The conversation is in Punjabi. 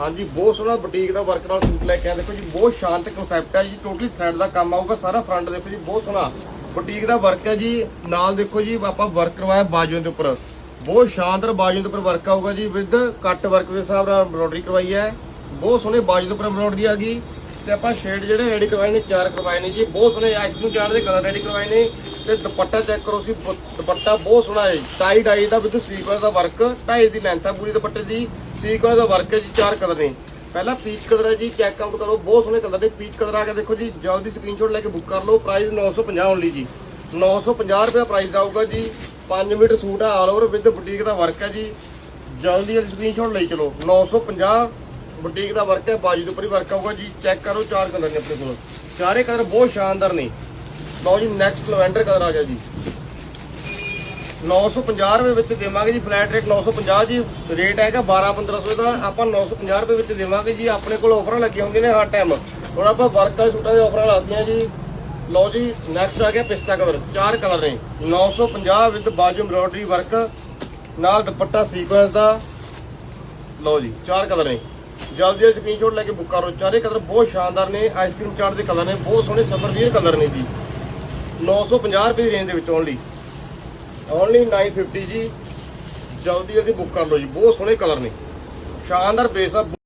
ਹਾਂਜੀ, ਬਹੁਤ ਸੋਹਣਾ ਬੁਟੀਕ ਦਾ ਵਰਕ ਨਾਲ ਸੂਟ ਲੈ ਕੇ ਆਏ। ਦੇਖੋ ਜੀ, ਬਹੁਤ ਸ਼ਾਂਤ ਕਨਸੈਪਟ ਹੈ ਜੀ ਟੋਟਲੀ ਥ੍ਰੈਡ ਦਾ ਕੰਮ ਆਊਗਾ, ਸਾਰਾ ਫਰੰਟ ਦੇਖੋ ਜੀ, ਬਹੁਤ ਸੋਹਣਾ। ਬੁਟੀਕ ਦਾ ਵਰਕ ਹੈ ਜੀ, ਨਾਲ ਦੇਖੋ ਜੀ, ਆਪਾਂ ਵਰਕ ਕਰਵਾਇਆ ਬਾਜੂਆਂ ਦੇ ਉੱਪਰ। ਬਹੁਤ ਸ਼ਾਨਦਾਰ ਬਾਜੂ ਦੇ ਉੱਪਰ ਵਰਕ ਆਊਗਾ ਜੀ ਵਿਦ ਕੱਟ ਵਰਕ ਦੇ ਹਿਸਾਬ ਨਾਲ ਐਮਬ੍ਰੋਇਡਰੀ ਕਰਵਾਈ ਹੈ। ਬਹੁਤ ਸੋਹਣੇ ਬਾਜੂ ਦੇ ਉੱਪਰ ਐਮਬ੍ਰੋਇਡਰੀ ਆ ਗਈ। ਤੇ ਆਪਾਂ ਸ਼ੇਡ ਜਿਹੜੇ ਰੈਡੀ ਕਰਵਾਏ ਨੇ, ਚਾਰ ਕਰਵਾਏ ਨੇ ਜੀ। ਬਹੁਤ ਸੋਹਣੇ ਆਈਸਕ੍ਰੀਮ ਚਾਰ ਦੇ ਕਲਰ ਰੈਡੀ ਕਰਵਾਏ ਨੇ। ਤੇ ਦੁਪੱਟਾ ਚੈੱਕ ਕਰੋ ਸੀ ਬ- ਦੁਪੱਟਾ ਬਹੁਤ ਸੋਹਣਾ ਹੈ ਟਾਈ ਡਾਈ ਦਾ ਵਿਦ ਸੀਕੁਐਂਸ ਦਾ ਵਰਕ ਢਾਈ ਦੀ ਲੈਂਥ ਹੈ ਪੂਰੀ ਦੁਪੱਟੇ ਦੀ। ਸੀਕੁਐਂਸ ਦਾ ਵਰਕ ਹੈ ਜੀ, ਚਾਰ ਕਲਰ ਨੇ। ਪਹਿਲਾ ਪੀਚ ਕਲਰ ਹੈ ਜੀ ਚੈੱਕ ਆਊਟ ਕਰੋ, ਬਹੁਤ ਸੋਹਣੇ ਕਲਰ ਨੇ। ਪੀਚ ਕਲਰ ਆ ਕੇ ਦੇਖੋ ਜੀ, ਜਲਦੀ ਸਕਰੀਨਸ਼ਾਟ ਲੈ ਕੇ ਬੁੱਕ ਕਰ ਲਓ। ਪ੍ਰਾਈਸ 950 ਓਨਲੀ ਜੀ। 950 ਰੁਪਏ ਦਾ ਪ੍ਰਾਈਸ ਆਊਗਾ ਜੀ। 5 ਮੀਟਰ ਸੂਟ ਹੈ ਆਲ ਓਵਰ ਵਿਦ ਬੁਟੀਕ ਦਾ ਵਰਕ ਹੈ ਜੀ। ਜਲਦੀ ਜਲਦੀ ਸਕਰੀਨਸ਼ਾਟ ਲਈ ਚਲੋ। 950 ਬੁਟੀਕ ਦਾ ਵਰਕ ਹੈ, ਬਾਜੂ ਦੇ ਉੱਪਰ ਹੀ ਵਰਕ ਆਊਗਾ ਜੀ। ਚੈੱਕ ਕਰੋ ਚਾਰ ਕਲਰ ਨੇ ਆਪਣੇ ਕੋਲ। ਚਾਰੇ ਕਲਰ ਬਹੁਤ ਸ਼ਾਨਦਾਰ ਨੇ। ਲਓ ਜੀ ਨੈਕਸਟ ਲਵੈਂਡਰ ਕਲਰ ਆ ਗਿਆ ਜੀ। 950 ਰੁਪਏ ਵਿੱਚ ਦੇਵਾਂਗੇ ਜੀ ਫਲੈਟ ਰੇਟ 950 ਜੀ ਰੇਟ ਹੈਗਾ 12 1500 ਦਾ, ਆਪਾਂ 950 ਰੁਪਏ ਵਿੱਚ ਦੇਵਾਂਗੇ ਜੀ, ਆਪਣੇ ਕੋਲ ਆਫਰਾਂ ਲੱਗੀਆਂ ਹੁੰਦੀਆਂ ਨੇ ਹਰ ਟਾਈਮ ਹੁਣ ਆਪਾਂ ਵਰਕ ਵਾਲੇ ਸੂਟਾਂ ਦੇ ਆਫਰਾਂ ਲੱਗਦੀਆਂ ਜੀ। ਲਓ ਜੀ ਨੈਕਸਟ ਆ ਗਿਆ ਪਿਸਤਾ ਕਲਰ, ਚਾਰ ਕਲਰ ਨੇ। 950 ਵਿਦ ਬਾਜੂ ਐਮਬ੍ਰੋਇਡਰੀ ਵਰਕ ਨਾਲ ਦੁਪੱਟਾ ਸੀਕੁਐਂਸ ਦਾ। ਲਓ ਜੀ, ਚਾਰ ਕਲਰ ਨੇ। ਜਲਦੀ ਜਲਦੀ ਸਕਰੀਨਸ਼ਾਟ ਲੈ ਕੇ ਬੁੱਕ ਕਰੋ। ਚਾਰੇ ਕਲਰ ਬਹੁਤ ਸ਼ਾਨਦਾਰ ਨੇ ਆਈਸਕ੍ਰੀਮ ਚਾਟ ਦੇ ਕਲਰ ਨੇ, ਬਹੁਤ ਸੋਹਣੇ ਸਮਰ ਵੀਅਰ ਕਲਰ ਨੇ ਜੀ। 950 ਰੁਪਏ ਦੀ ਰੇਂਜ ਦੇ ਵਿੱਚ ਓਨਲੀ ਓਨਲੀ 950 ਜੀ। ਜਲਦੀ ਜਲਦੀ ਬੁੱਕ ਕਰ ਲਓ ਜੀ। ਬਹੁਤ ਸੋਹਣੇ ਕਲਰ ਨੇ। ਸ਼ਾਨਦਾਰ ਬੇਸ ਆ।